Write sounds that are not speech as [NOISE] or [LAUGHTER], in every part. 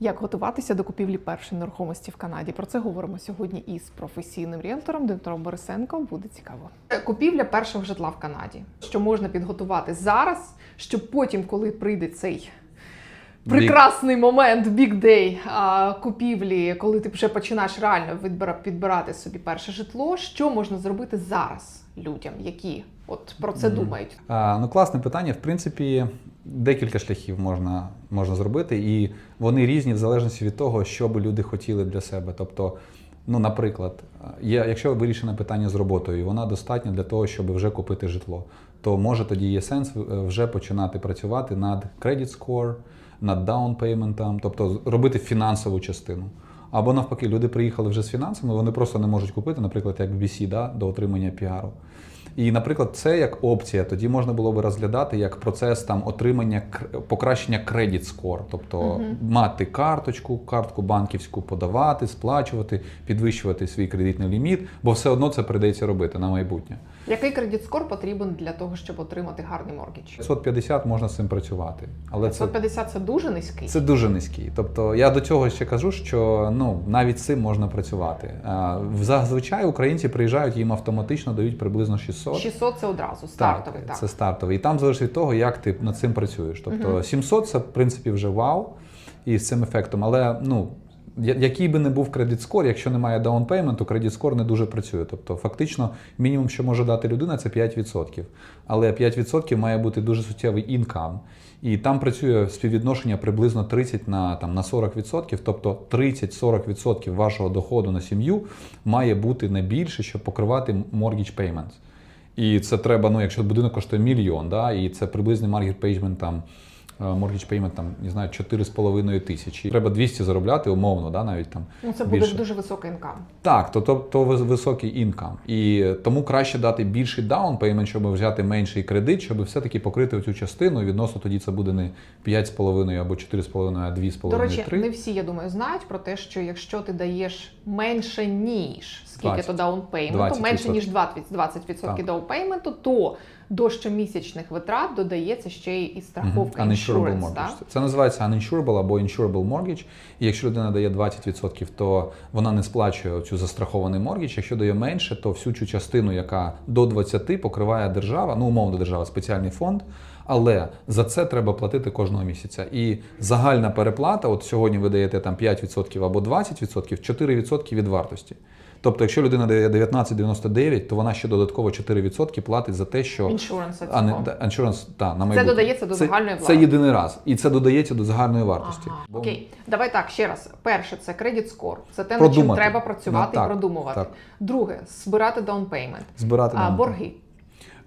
Як готуватися до купівлі першої нерухомості в Канаді? Про це говоримо сьогодні із професійним ріелтором Дмитром Борисенком. Буде цікаво. Купівля першого житла в Канаді. Що можна підготувати зараз, щоб потім, коли прийде цей прекрасний момент, big day а, купівлі, коли ти вже починаєш реально підбирати собі перше житло, що можна зробити зараз людям, які от про це Мгм. думають? А, ну, класне питання. В принципі, декілька шляхів можна, можна зробити, і вони різні в залежності від того, що би люди хотіли для себе. Тобто, ну, наприклад, є, якщо вирішене питання з роботою, вона достатня для того, щоб вже купити житло, то може тоді є сенс е, вже починати працювати над credit score, над payment, тобто робити фінансову частину. Або навпаки, люди приїхали вже з фінансами, вони просто не можуть купити, наприклад, як в да, до отримання піару. І, наприклад, це як опція, тоді можна було би розглядати як процес там отримання кр- покращення кредит скор, тобто Мгм. мати карточку, картку банківську подавати, сплачувати, підвищувати свій кредитний ліміт, бо все одно це прийдеться робити на майбутнє. Який кредит скор потрібен для того, щоб отримати гарний моргідж? 550 можна з цим працювати, але це 550 це дуже низький. Це дуже низький. Тобто я до цього ще кажу, що ну навіть з цим можна працювати. А, Зазвичай українці приїжджають, їм автоматично дають приблизно 600. 600 це одразу стартовий. Так, Це стартовий. І там залежить від того, як ти над цим працюєш. Тобто Мгм. 700 це в принципі вже вау і з цим ефектом. Але ну. Який би не був кредит скор, якщо немає даунпейменту, кредит скор не дуже працює. Тобто, фактично, мінімум, що може дати людина, це 5%. Але 5% має бути дуже суттєвий інкам. І там працює співвідношення приблизно 30 на, там, на 40%. Тобто 30-40% вашого доходу на сім'ю має бути не більше, щоб покривати mortgage payments. І це треба, ну, якщо будинок коштує мільйон, да, і це приблизний mortgage payment там. Е, Mortgage payment, там, не знаю, 4,5 тисячі. Треба 200 заробляти умовно, да, навіть там. Ну це буде дуже високий інкам. Так, то, то, то високий інкам. І тому краще дати більший даун payment, щоб взяти менший кредит, щоб все-таки покрити цю частину. І Відносно тоді це буде не 5,5 або 4,5, а 2,5, До речі, 3. не всі, я думаю, знають про те, що якщо ти даєш менше ніж скільки 20. то даунпейменту, 20%. менше ніж 20%, 20% Так. даунпейменту, то до щомісячних витрат додається ще й і страховка. Uninsurable insurance, mortgage. так? Це називається uninsurable або insurable mortgage. І якщо людина дає 20%, то вона не сплачує цю застрахований mortgage. Якщо дає менше, то всю цю частину, яка до 20 покриває держава, ну умовно держава, спеціальний фонд. Але за це треба платити кожного місяця. І загальна переплата, от сьогодні ви даєте там 5% або 20%, 4% від вартості. Тобто, якщо людина дає 19,99, то вона ще додатково 4% платить за те, що Іншуранс а не та- та, на Це додається до загальної Це вартості. єдиний раз. І це додається до загальної вартості. Ага. Бо- Окей, давай так ще раз. Перше, це кредит скор. Це те, над чим треба працювати Ну, і продумувати. так. Друге, збирати даунпеймент. Збирати А борги.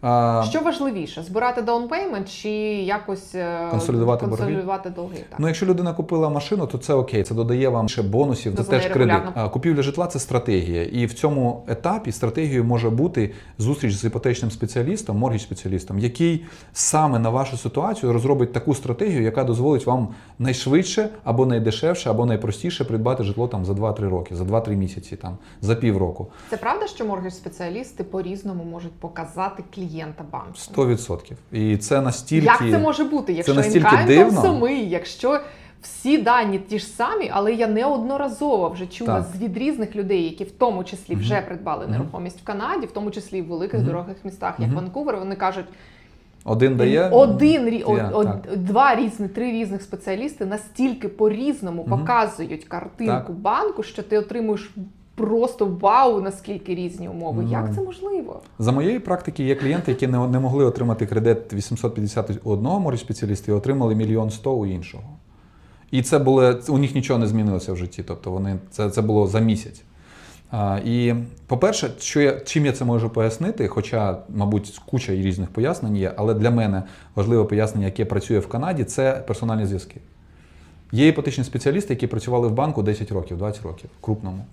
А, Що важливіше, збирати даунпеймент чи якось е, Консолідувати борги? консолідувати борги? Так. Ну, якщо людина купила машину, то це окей. Це додає вам ще бонусів. Це теж кредит. Купівля житла це стратегія. І в цьому етапі стратегією може бути зустріч з іпотечним спеціалістом, моргідж спеціалістом, який саме на вашу ситуацію розробить таку стратегію, яка дозволить вам найшвидше або найдешевше, або найпростіше придбати житло там за 2-3 роки, за 2-3 місяці, там за півроку. Це правда, що моргідж спеціалісти по-різному можуть показати клієнта банку? 100%. І це настільки Як це може бути, якщо інкайм самий, якщо всі дані ті ж самі, але я неодноразово вже чула Так. від різних людей, які в тому числі вже придбали Мгм. нерухомість в Канаді, в тому числі і в великих Мгм. дорогих містах, як Мгм. Ванкувер, вони кажуть, один дає один рі- два різні, три різних спеціалісти настільки по-різному Мгм. показують картинку Так. банку, що ти отримуєш просто вау, наскільки різні умови. Ну. Як це можливо? За моєї практики є клієнти, які не, не могли отримати кредит 850 у одного морі спеціаліста і отримали мільйон сто у іншого. І це було у них нічого не змінилося в житті. Тобто вони це, це було за місяць. А, і по-перше, що я, чим я це можу пояснити, хоча, мабуть, куча різних пояснень є, але для мене важливе пояснення, яке працює в Канаді, це персональні зв'язки. Є іпотечні спеціалісти, які працювали в банку 10 років, 20 років, крупному.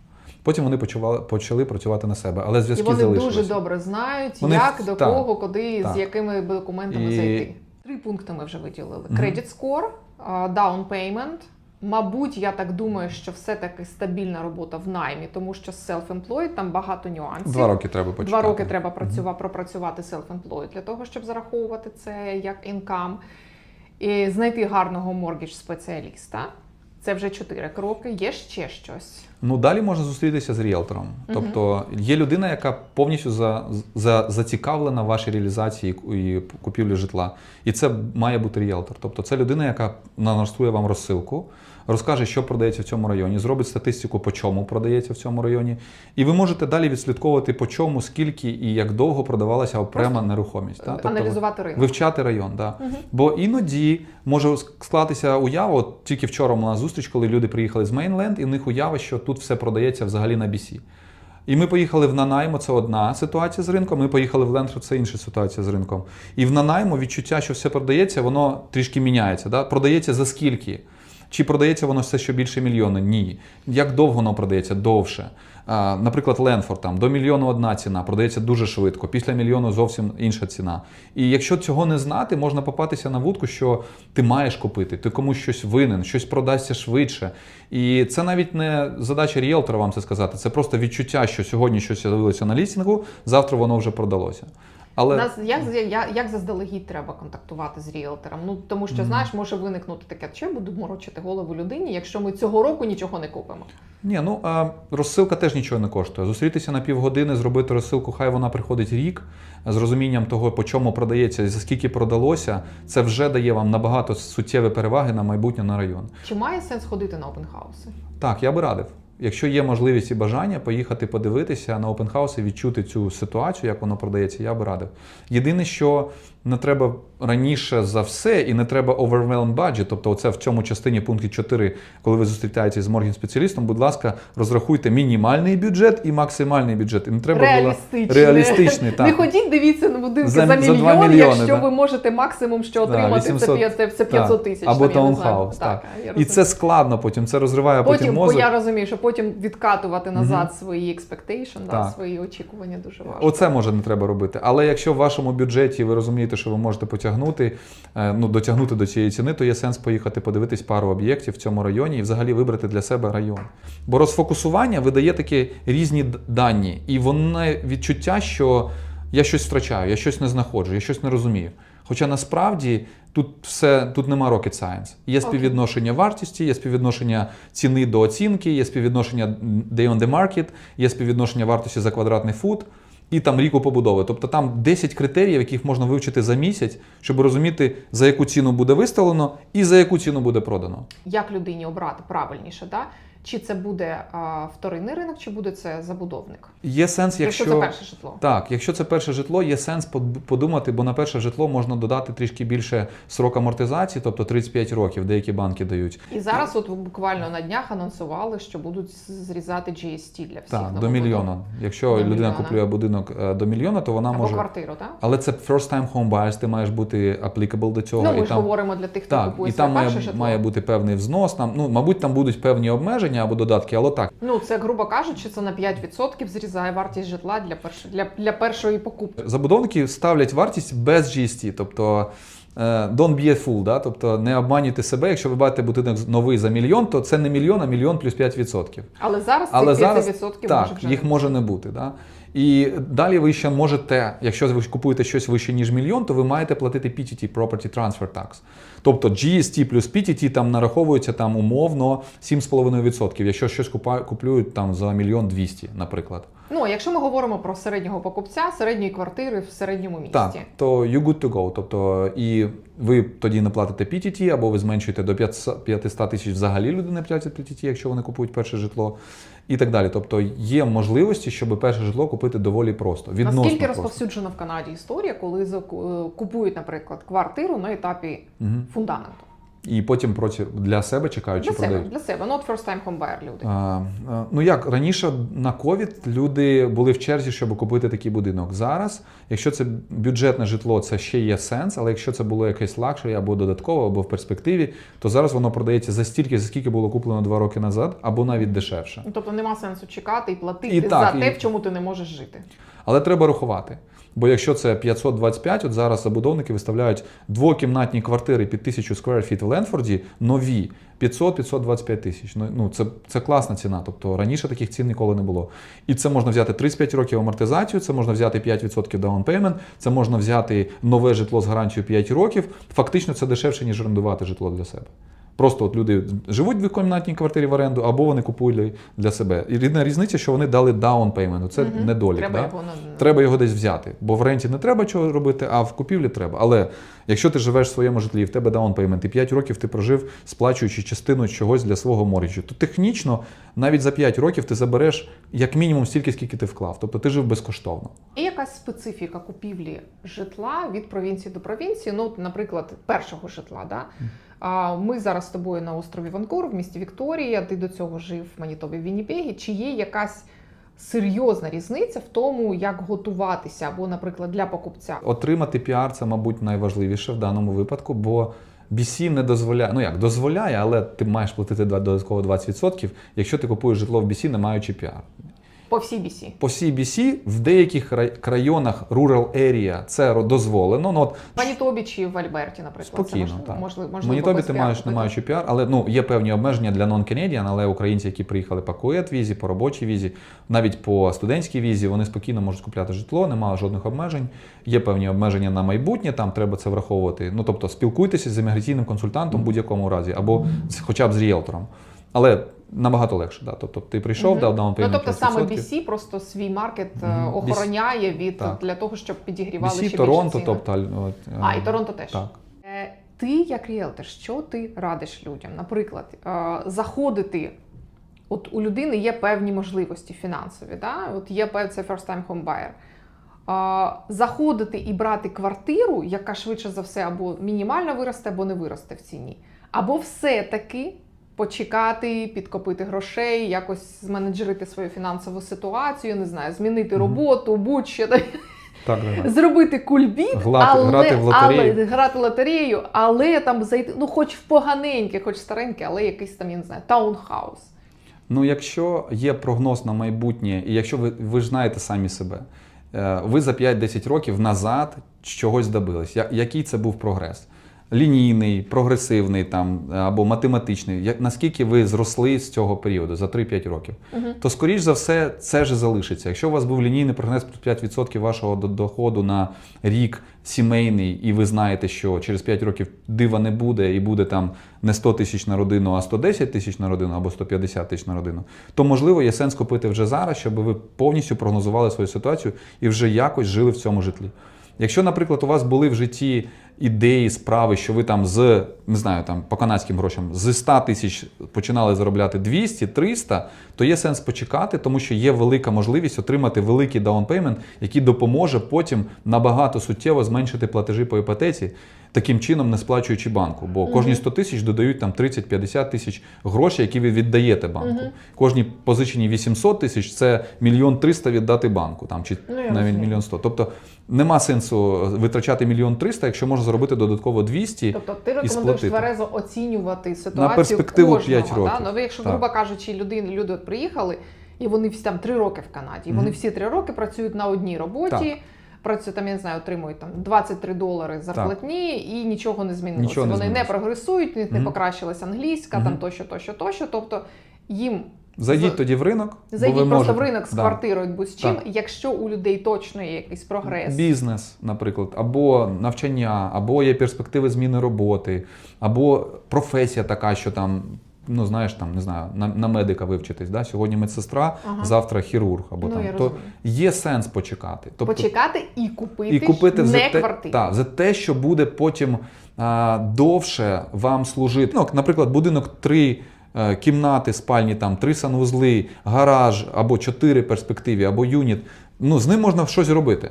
Потім вони почували, почали працювати на себе, але І вони залишилися. дуже добре знають, Вони як до так, кого, куди, так. з якими документами І- зайти. Три пункти ми вже виділили. Credit score, а, down payment. Мабуть, я так думаю, що все-таки стабільна робота в наймі, тому що self-employed там багато нюансів. Два роки треба почекати. Два роки треба працювати, пропрацювати self-employed для того, щоб зараховувати це як інкам. І знайти гарного моргідж спеціаліста. Це вже чотири кроки. Є ще щось. Ну далі можна зустрітися з ріелтором. Тобто є людина, яка повністю за, за, зацікавлена в вашій реалізації і купівлі житла. І це має бути ріелтор. Тобто це людина, яка налаштує вам розсилку, розкаже, що продається в цьому районі, зробить статистику, по чому продається в цьому районі. І ви можете далі відслідковувати, по чому, скільки і як довго продавалася окрема нерухомість. та? Тобто Аналізувати ринок. Вивчати район, да. Бо іноді може склатися уява. От тільки вчора нас зустріч, коли люди приїхали з Мейнленд, і в них уява, що тут все продається взагалі на BC. І ми поїхали в Нанаймо, це одна ситуація з ринком. Ми поїхали в Лендфорд, це інша ситуація з ринком. І в Нанаймо відчуття, що все продається, воно трішки міняється. Да? Продається за скільки? Чи продається воно все що більше мільйона? Ні. Як довго воно продається? Довше. Наприклад, Ленфорд там до мільйону одна ціна, продається дуже швидко. Після мільйону зовсім інша ціна. І якщо цього не знати, можна попатися на вудку, що ти маєш купити, ти комусь щось винен, щось продасться швидше. І це навіть не задача ріелтора вам це сказати. Це просто відчуття, що сьогодні щось з'явилося на лістингу, завтра воно вже продалося. Але Нас як, як, як заздалегідь треба контактувати з ріелтором? Ну тому що знаєш, може виникнути таке, що я буду морочити голову людині, якщо ми цього року нічого не купимо. Ні, ну а розсилка теж нічого не коштує. Зустрітися на півгодини, зробити розсилку, хай вона приходить рік з розумінням того, по чому продається і за скільки продалося. Це вже дає вам набагато суттєві переваги на майбутнє на район. Чи має сенс ходити на опенхауси? Так, я би радив. Якщо є можливість і бажання поїхати подивитися на опенхаус і відчути цю ситуацію, як воно продається, я би радив. Єдине, що не треба раніше за все і не треба overwhelm budget, тобто оце в цьому частині пункті 4, коли ви зустрічаєтеся з моргін спеціалістом, будь ласка, розрахуйте мінімальний бюджет і максимальний бюджет. І не треба було Реалістичний. реалістичний. Не ходіть, дивіться на будинки За- за, за мільйон, мільйони, якщо да. ви можете максимум, що Да, отримати, 800, це, п'ят- це 500 тисяч. Або таунхаус. Так. І це складно потім, це розриває потім, Потім, бо я розумію, що потім відкатувати назад свої expectation, да, свої очікування дуже важко. Оце може не треба робити. Але якщо в вашому бюджеті ви розумієте, що ви можете потягнути, е, ну дотягнути до цієї ціни, то є сенс поїхати подивитись пару об'єктів в цьому районі і взагалі вибрати для себе район. Бо розфокусування видає такі різні дані, і воно відчуття, що я щось втрачаю, я щось не знаходжу, я щось не розумію. Хоча насправді тут все тут нема rocket science. Є співвідношення вартості, є співвідношення ціни до оцінки, є співвідношення day on the market, є співвідношення вартості за квадратний фут. І там ріку побудови. Тобто там 10 критеріїв, яких можна вивчити за місяць, щоб розуміти, за яку ціну буде виставлено і за яку ціну буде продано. Як людині обрати правильніше, да? Чи це буде а, вторинний ринок, чи буде це забудовник? Є сенс, Якщо, якщо, це перше житло. так, якщо це перше житло, є сенс под- подумати, бо на перше житло можна додати трішки більше срок амортизації, тобто 35 років, деякі банки дають. І зараз, от буквально на днях анонсували, що будуть зрізати GST для всіх Так, до мільйона. Якщо До людина мільйона. купує будинок е, до мільйона, то вона Або може. квартиру, так? Але це first time home buyers, ти маєш бути applicable до цього. Ну, ми і ж там... говоримо для тих, хто Так, купує і там своє має, перше житло. має бути певний взнос. Там, ну, мабуть, там будуть певні обмеження або додатки, але так. Ну, це, грубо кажучи, це на 5% зрізає вартість житла для, перш... для, для першої покупки. Забудовники ставлять вартість без GST, тобто don't be a fool, да? тобто не обманюйте себе. Якщо ви бачите будинок новий за мільйон, то це не мільйон, а мільйон плюс 5%. Але зараз Але цих 5% зараз може так, вже їх не може не бути. Да? І далі ви ще можете, якщо ви купуєте щось вище, ніж мільйон, то ви маєте платити PTT, Property Transfer Tax. Тобто GST плюс PTT там нараховується там умовно 7,5%, якщо щось куплюють там за мільйон 200, наприклад. Ну, якщо ми говоримо про середнього покупця, середньої квартири в середньому місті. Так, то you good to go. Тобто, і ви тоді не платите PTT, або ви зменшуєте до 500 500 тисяч взагалі люди не платять PTT, якщо вони купують перше житло, і так далі. Тобто є можливості, щоб перше житло купити доволі просто. Відносно Наскільки просто. розповсюджена в Канаді історія, коли купують, наприклад, квартиру на етапі Мгм. фундаменту? І потім проти для себе чекають, Для чи себе, продають. для себе, not first time home buyer люди. А, ну як раніше на ковід люди були в черзі, щоб купити такий будинок. Зараз, якщо це бюджетне житло, це ще є сенс, але якщо це було якесь лакшері або додатково, або в перспективі, то зараз воно продається за стільки, за скільки було куплено два роки назад, або навіть дешевше. Ну, Тобто нема сенсу чекати і платити І так, за і- те, в чому ти не можеш жити. Але треба рахувати. Бо якщо це 525, от зараз забудовники виставляють двокімнатні квартири під 1000 square feet в Ленфорді, нові 500-525 тисяч. Ну, ну це, це класна ціна. Тобто раніше таких цін ніколи не було. І це можна взяти 35 років амортизацію, це можна взяти 5% down payment, це можна взяти нове житло з гарантією 5 років. Фактично це дешевше, ніж орендувати житло для себе. Просто от люди живуть в двокімнатній квартирі в оренду, або вони купують для себе. І рідна різниця, що вони дали down payment. Це Мгм. недолік. Треба да? його Треба його десь взяти. Бо в ренті не треба чого робити, а в купівлі треба. Але якщо ти живеш в своєму житлі, в тебе down payment, і 5 років ти прожив, сплачуючи частину чогось для свого моріджу, то технічно навіть за 5 років ти забереш як мінімум стільки, скільки ти вклав. Тобто ти жив безкоштовно. Є якась специфіка купівлі житла від провінції до провінції. Ну, наприклад, першого житла. Да? А ми зараз з тобою на острові Ванкур, в місті Вікторія. Ти до цього жив в Манітобі в Вінніпегі. Чи є якась серйозна різниця в тому, як готуватися, або, наприклад, для покупця? Отримати піар це, мабуть, найважливіше в даному випадку, бо BC не дозволяє. Ну як дозволяє, але ти маєш платити додатково 20%, якщо ти купуєш житло в BC, не маючи піар. По всій бісі. По всій BC в деяких рай- районах rural area це дозволено. Ну, от В Манітобі чи в Альберті, наприклад, Спокійно, це можливо, так. можливо, можливо Манітобі ти маєш не маючи піар, але ну є певні обмеження для non-Canadian, але українці, які приїхали по кует візі, по робочій візі, навіть по студентській візі, вони спокійно можуть купляти житло, немає жодних обмежень. Є певні обмеження на майбутнє, там треба це враховувати. Ну тобто спілкуйтеся з імміграційним консультантом в будь-якому разі, або хоча б з ріелтором. Але набагато легше, да. Тобто ти прийшов, Мгм. дав down Ну, тобто саме BC просто свій маркет е, Мгм. охороняє від Так. для того, щоб підігрівали ще BC, більше ціни. тобто е, А, і Торонто теж. Так. Е, Ти, як ріелтор, що ти радиш людям? Наприклад, заходити. От у людини є певні можливості фінансові, да? от є це first time home buyer. Заходити і брати квартиру, яка швидше за все або мінімально виросте, або не виросте в ціні. Або все-таки почекати, підкопити грошей, якось зменеджерити свою фінансову ситуацію, не знаю, змінити роботу, будь-що. [LAUGHS] Так, так. зробити кульбіт, Грати- але, грати в лотерею. але грати лотерею, але там зайти, ну хоч в поганеньке, хоч стареньке, але якийсь там, я не знаю, таунхаус. Ну, якщо є прогноз на майбутнє, і якщо ви, ви ж знаєте самі себе, е, ви за 5-10 років назад чогось добились. Який це був прогрес? Лінійний, прогресивний там або математичний. Як наскільки ви зросли з цього періоду за 3-5 років, Мгм. то скоріш за все це ж залишиться. Якщо у вас був лінійний прогрес 5% вашого доходу на рік сімейний, і ви знаєте, що через 5 років дива не буде, і буде там не 100 тисяч на родину, а 110 тисяч на родину або 150 тисяч на родину, то можливо є сенс купити вже зараз, щоб ви повністю прогнозували свою ситуацію і вже якось жили в цьому житлі. Якщо, наприклад, у вас були в житті ідеї, справи, що ви там з не знаю, там по канадським грошам з 100 тисяч починали заробляти 200, 300, то є сенс почекати, тому що є велика можливість отримати великий даунпеймент, який допоможе потім набагато суттєво зменшити платежі по іпотеці, таким чином не сплачуючи банку. Бо кожні 100 тисяч додають там 30-50 тисяч грошей, які ви віддаєте банку. Кожні позичені 800 тисяч це мільйон 300 віддати банку, там чи Ну, навіть мільйон 100. Тобто нема сенсу витрачати мільйон 300, якщо можна заробити додатково 200. Тобто ти рекомендуєш тверезо оцінювати ситуацію перспективу кожного, 5 років. Да? Ну, якщо, Так. грубо кажучи, люди, люди от приїхали, і вони всі там 3 роки в Канаді, і вони Мгм. всі 3 роки працюють на одній роботі. Так. Працюють там, я не знаю, отримують там 23 долари зарплатні і нічого не змінилося. Нічого не вони не змінилося. прогресують, в них не Мгм. покращилась англійська, Мгм. там тощо, тощо, тощо. Тобто їм Зайдіть З- тоді в ринок. зайдіть просто можете. в ринок з Да. квартирою будь з чим, Так. якщо у людей точно є якийсь прогрес. Бізнес, наприклад, або навчання, або є перспективи зміни роботи, або професія така, що там. Ну, знаєш, там не знаю, на, на медика вивчитись. Да? Сьогодні медсестра, Ага. завтра хірург, або Ну, там я то є сенс почекати. Тобто, Почекати і купити, і купити не за те, квартиру. та, за те, що буде потім а, довше вам служити. Ну, наприклад, будинок три е, кімнати, спальні, там три санвузли, гараж або чотири перспективі, або юніт. Ну, з ним можна щось робити.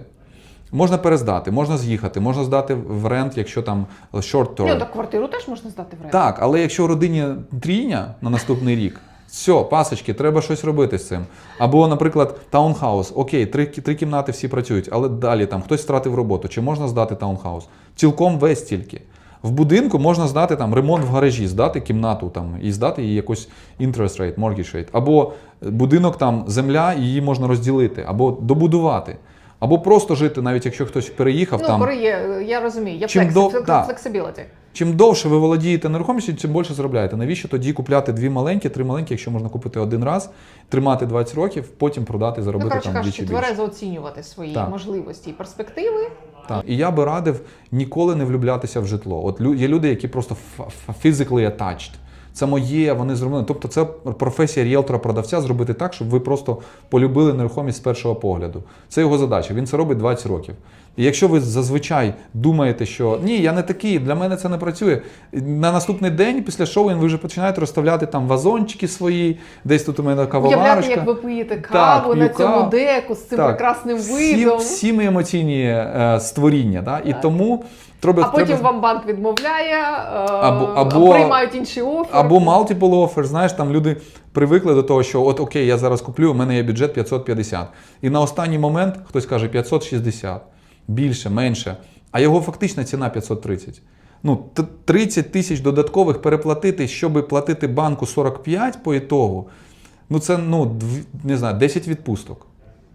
Можна перездати, можна з'їхати, можна здати в рент, якщо там short term. Ні, так квартиру теж можна здати в рент. Так, але якщо в родині трійня на наступний рік, все, пасочки, треба щось робити з цим. Або, наприклад, таунхаус. Окей, три, три кімнати всі працюють, але далі там хтось втратив роботу. Чи можна здати таунхаус? Цілком весь тільки. В будинку можна здати там ремонт в гаражі, здати кімнату там і здати її якось interest rate, mortgage rate. Або будинок там земля, її можна розділити, або добудувати. Або просто жити, навіть якщо хтось переїхав Ну, там. є, я розумію, є Чим флекси, до- флекс- да. flexibility. Чим довше ви володієте нерухомістю, тим більше заробляєте. Навіщо тоді купляти дві маленькі, три маленькі, якщо можна купити один раз, тримати 20 років, потім продати, Ну, заробити ну, там кажучи, більше. тверезо оцінювати свої Так. можливості і перспективи, Так. І я би радив ніколи не влюблятися в житло. От є люди, які просто physically attached. Це моє, вони зробили. Тобто, це професія ріелтора-продавця зробити так, щоб ви просто полюбили нерухомість з першого погляду. Це його задача. Він це робить 20 років. І якщо ви зазвичай думаєте, що ні, я не такий, для мене це не працює. На наступний день після шоу ви вже починаєте розставляти там вазончики свої, десь тут у мене Уявляти, як ви пиєте каву Так, на цьому деку з цим Так. прекрасним Всі, видом. всі ми емоційні е, створіння, да? і Так. тому треба, А потім треба вам банк відмовляє, е, Або- або- приймають інші офери. або multiple offer, знаєш, там люди привикли до того, що от окей, я зараз куплю, у мене є бюджет 550. І на останній момент хтось каже 560, більше, менше, а його фактична ціна 530. Ну, 30 тисяч додаткових переплатити, щоб платити банку 45 по ітогу. Ну, це ну, не знаю, 10 відпусток.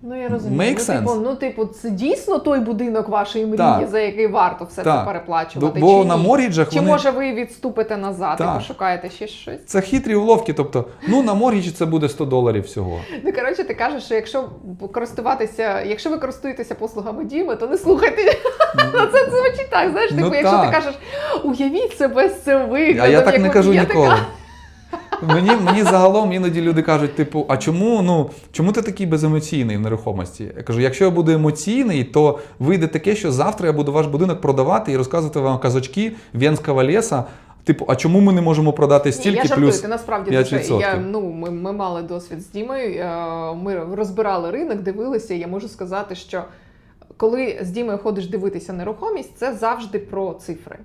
Ну я розумію. Make ну, типу, sense? ну, типу, це дійсно той будинок вашої мрії, Так. за який варто все Так. це переплачувати. Бо чи на ні? Чи вони- може ви відступите назад Так. і пошукаєте ще щось? Це хитрі уловки, тобто, ну на моргіджі це буде 100 доларів всього. Ну, коротше, ти кажеш, що якщо користуватися, якщо ви користуєтеся послугами Діми, то не слухайте. Ну, [LAUGHS] це звучить так. Знаєш, Ну, типу, якщо так. ти кажеш, уявіть себе з цим виглядом. А я так як не от кажу я ніколи. Мені, мені загалом іноді люди кажуть, типу, а чому, ну, чому ти такий беземоційний в нерухомості? Я кажу, якщо я буду емоційний, то вийде таке, що завтра я буду ваш будинок продавати і розказувати вам казочки Венського леса. Типу, а чому ми не можемо продати Ні, стільки я жартую, плюс? ти насправді 5%. дуже. Я, ну, ми, ми мали досвід з Дімою, е, ми розбирали ринок, дивилися. і Я можу сказати, що коли з Дімою ходиш дивитися нерухомість, це завжди про цифри.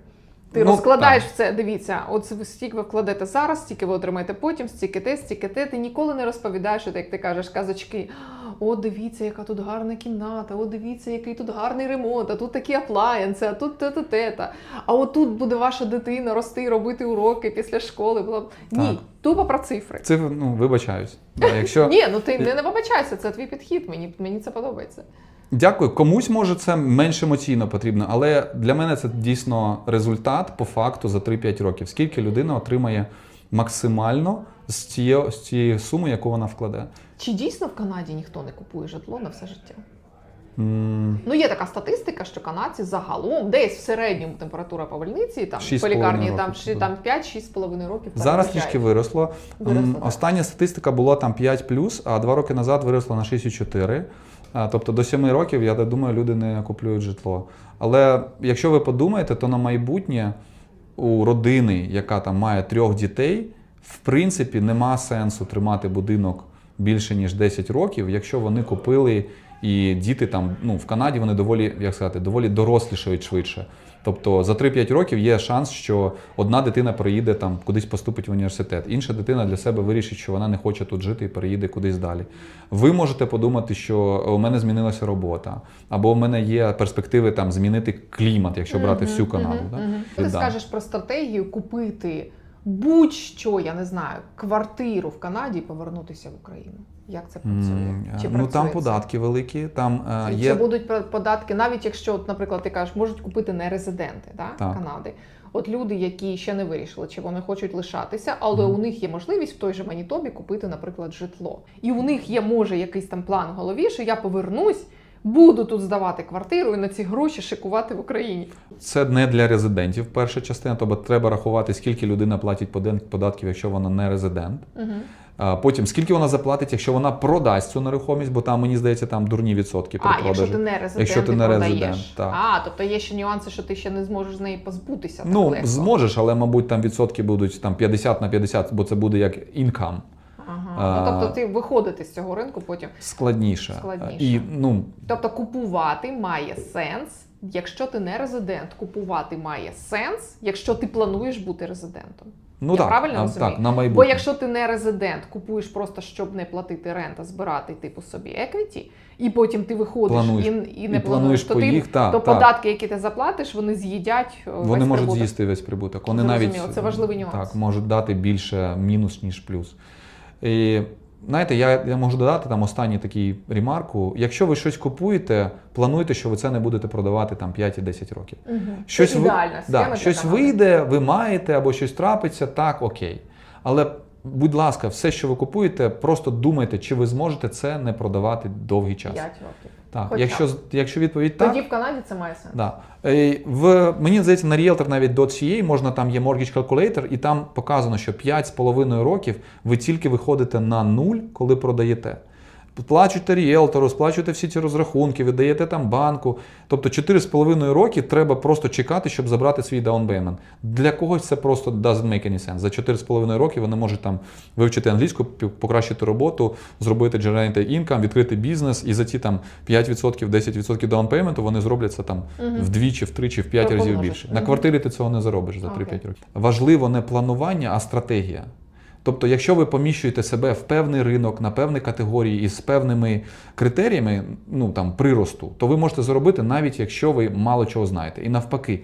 Ти Ну, розкладаєш так. все, дивіться, от стільки ви вкладете зараз, стільки ви отримаєте потім, стільки те, стільки те. Ти ніколи не розповідаєш, от як ти кажеш, казочки. О, дивіться, яка тут гарна кімната, о, дивіться, який тут гарний ремонт, а тут такі аплаєнси, а тут те те те А от тут буде ваша дитина рости, робити уроки після школи. Бла... Ні, тупо про цифри. Це ну, вибачаюсь. Да, Якщо... [LAUGHS] Ні, ну ти не, не вибачайся, це твій підхід. Мені, мені це подобається. Дякую. Комусь може це менш емоційно потрібно, але для мене це дійсно результат по факту за 3-5 років. Скільки людина отримає максимально з цієї, з цієї суми, яку вона вкладе. Чи дійсно в Канаді ніхто не купує житло на все життя? М, Ну, є така статистика, що канадці загалом десь в середньому температура по больниці, там Шість по з лікарні там, років, там 5-6,5 років. Зараз трішки виросло. Виросло. Остання статистика була там 5 плюс, а два роки назад виросло на 6,4. Тобто до 7 років, я думаю, люди не куплюють житло. Але якщо ви подумаєте, то на майбутнє у родини, яка там має трьох дітей, в принципі, нема сенсу тримати будинок більше ніж 10 років, якщо вони купили і діти там, ну в Канаді вони доволі, як сказати, доволі дорослішають швидше. Тобто за 3-5 років є шанс, що одна дитина переїде там кудись поступить в університет, інша дитина для себе вирішить, що вона не хоче тут жити і переїде кудись далі. Ви можете подумати, що у мене змінилася робота, або у мене є перспективи там змінити клімат, якщо брати всю Канаду. ти скажеш про стратегію купити будь-що, я не знаю, квартиру в Канаді і повернутися в Україну? Як це працює? М, Чи ну там податки великі, там е, Чи є будуть про- податки, навіть якщо, от, наприклад, ти кажеш, можуть купити нерезиденти да, Так. Канади. От люди, які ще не вирішили, чи вони хочуть лишатися, але Мгм. у них є можливість в той же Манітобі купити, наприклад, житло. І у них є, може, якийсь там план в голові, що я повернусь, буду тут здавати квартиру і на ці гроші шикувати в Україні. Це не для резидентів. Перша частина, тобто треба рахувати, скільки людина платить податків, якщо вона не резидент. Угу. Потім скільки вона заплатить, якщо вона продасть цю нерухомість, бо там мені здається там дурні відсотки при А, якщо ти не резидент, Якщо ти не продаєш. резидент, так. А, тобто є ще нюанси, що ти ще не зможеш з неї позбутися. так Ну легко. зможеш, але мабуть там відсотки будуть там 50 на 50, бо це буде як інкам. Ага. Ну, тобто ти виходити з цього ринку потім. Складніше. Складніше. І ну Тобто купувати має сенс, якщо ти не резидент, купувати має сенс, якщо ти плануєш бути резидентом. ну Я так, правильно розумію? так, на майбутнє. Бо якщо ти не резидент, купуєш просто щоб не платити рента, збирати типу собі еквіті, і потім ти виходиш Плануєш. і, і не І плануєш, то, по ти, так, то так. податки, які ти заплатиш, вони з'їдять. е, Вони весь можуть прибуток. з'їсти весь прибуток. Вони Зрозуміло, навіть це важливий нюанс. Так, можуть дати більше мінус, ніж плюс. І знаєте, я, я можу додати там останній такий ремарку. Якщо ви щось купуєте, плануйте, що ви це не будете продавати там 5 і 10 років. Угу. Щось, ви- да, щось вийде, ви маєте або щось трапиться, так, окей. Але, будь ласка, все, що ви купуєте, просто думайте, чи ви зможете це не продавати довгий час. П'ять років. Так, Хоча якщо, якщо відповідь так, Тоді в Канаді це має сенс. Да. Е, В, мені здається, на Realtor навіть до цієї можна там є Mortgage Calculator, і там показано, що 5,5 років ви тільки виходите на нуль, коли продаєте. Сплачуєте ріелтору, сплачуєте всі ці розрахунки, віддаєте там банку. Тобто 4,5 роки треба просто чекати, щоб забрати свій даунпеймент. Для когось це просто doesn't make any sense. За 4,5 роки вони можуть там вивчити англійську, покращити роботу, зробити generate income, відкрити бізнес, і за ці там 5%, 10% даунпейменту вони зроблять це там вдвічі, втричі, в 5 разів більше. На квартирі ти цього не заробиш за 3-5 років. Важливо не планування, а стратегія. Тобто, якщо ви поміщуєте себе в певний ринок, на певні категорії із певними критеріями, ну там приросту, то ви можете заробити навіть якщо ви мало чого знаєте. І навпаки,